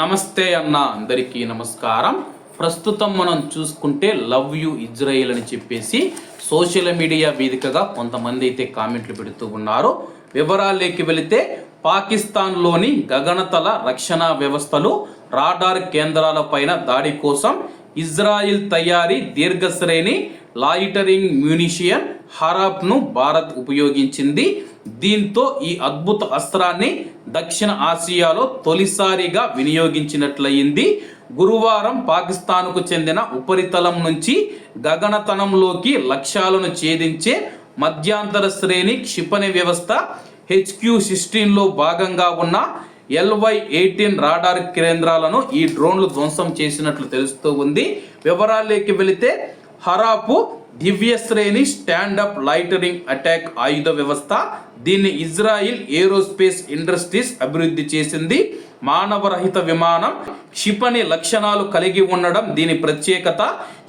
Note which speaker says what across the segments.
Speaker 1: నమస్తే అన్న అందరికీ నమస్కారం. ప్రస్తుతం మనం చూసుకుంటే లవ్ యు ఇజ్రాయిల్ అని చెప్పేసి సోషల్ మీడియా వేదికగా కొంతమంది అయితే కామెంట్లు పెడుతూ ఉన్నారు. వివరాల్లోకి వెళితే పాకిస్తాన్లోని గగనతల రక్షణ వ్యవస్థలు రాడార్ కేంద్రాలపైన దాడి కోసం ఇజ్రాయిల్ తయారీ దీర్ఘశ్రేణి లాయిటరింగ్ మ్యూనిషియన్ హరాప్ను భారత్ ఉపయోగించింది. దీంతో ఈ అద్భుత అస్త్రాన్ని దక్షిణ ఆసియాలో తొలిసారిగా వినియోగించినట్లయింది. గురువారం పాకిస్తాన్కు చెందిన ఉపరితలం నుంచి గగనతనంలోకి లక్ష్యాలను ఛేదించే మధ్యాంతర శ్రేణి క్షిపణి వ్యవస్థ హెచ్క్యూ సిక్స్టీన్లో భాగంగా ఉన్న ఎల్వై ఎయిటీన్ రాడార్ కేంద్రాలను ఈ డ్రోన్లు ధ్వంసం చేసినట్లు తెలుస్తూ ఉంది. వివరాల్లోకి వెళితే హరాపు దివ్య శ్రేణి స్టాండప్ లైటరింగ్ అటాక్ ఆయుధ వ్యవస్థ దీన్ని ఇజ్రాయిల్ ఏరోస్పేస్ ఇండస్ట్రీస్ అభివృద్ధి చేసింది. మానవరహిత విమానం క్షిపణి లక్షణాలు కలిగి ఉండడం దీని ప్రత్యేకత.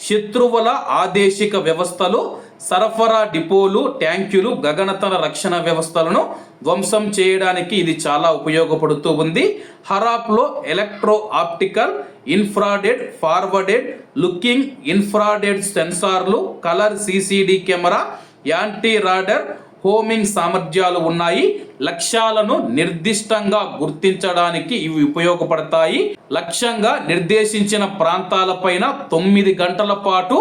Speaker 1: శత్రువుల ఆదేశిక వ్యవస్థలు సరఫరా డిపోలు ట్యాంకులు గగనతల రక్షణ వ్యవస్థలను ధ్వంసం చేయడానికి ఇది చాలా ఉపయోగపడుతూ ఉంది. హరాప్లో electro optical infrared forwarded looking infrared సెన్సార్లు colour CCD camera anti radar homing సామర్థ్యాలు ఉన్నాయి. లక్ష్యాలను నిర్దిష్టంగా గుర్తించడానికి ఇవి ఉపయోగపడతాయి. లక్ష్యంగా నిర్దేశించిన ప్రాంతాలపైన తొమ్మిది గంటల పాటు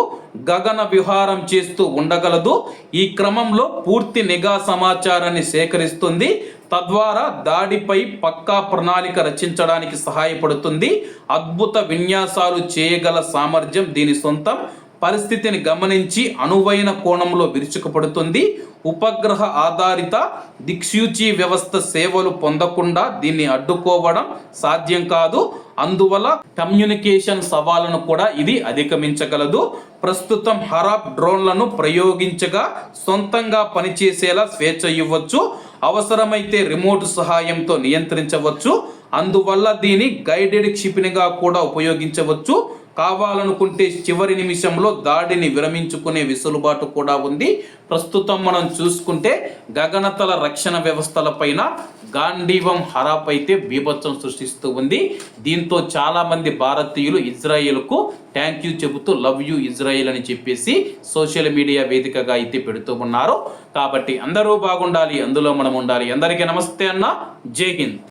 Speaker 1: గగన విహారం చేస్తూ ఉండగలదు. ఈ క్రమంలో పూర్తి నిఘా సమాచారాన్ని సేకరిస్తుంది. తద్వారా దాడిపై పక్కా ప్రణాళిక రచించడానికి సహాయపడుతుంది. అద్భుత విన్యాసాలు చేయగల సామర్థ్యం దీని సొంతం. పరిస్థితిని గమనించి అనువైన కోణంలో విరుచుకుపడుతుంది. ఉపగ్రహ ఆధారిత దిక్సూచి వ్యవస్థ సేవలు పొందకుండా దీన్ని అడ్డుకోవడం సాధ్యం కాదు. అందువల్ల కమ్యూనికేషన్ సవాళ్ళను కూడా ఇది అధిగమించగలదు. ప్రస్తుతం హరాప్ డ్రోన్లను ప్రయోగించగా సొంతంగా పనిచేసేలా స్వేచ్ఛ ఇవ్వచ్చు. అవసరమైతే రిమోట్ సహాయంతో నియంత్రించవచ్చు. అందువల్ల దీని గైడెడ్ క్షిపణిగా కూడా ఉపయోగించవచ్చు. కావాలనుకుంటే చివరి నిమిషంలో దాడిని విరమించుకునే వెసులుబాటు కూడా ఉంది. ప్రస్తుతం మనం చూసుకుంటే గగనతల రక్షణ వ్యవస్థల పైన గాంధీవం హరాప్ అయితే బీభత్సం సృష్టిస్తూ ఉంది. దీంతో చాలామంది భారతీయులు ఇజ్రాయెల్కు థ్యాంక్ యూ చెబుతూ లవ్ యూ ఇజ్రాయిల్ అని చెప్పేసి సోషల్ మీడియా వేదికగా అయితే పెడుతూ ఉన్నారు. కాబట్టి అందరూ బాగుండాలి అందులో మనం ఉండాలి. అందరికీ నమస్తే అన్న. జై హింద్.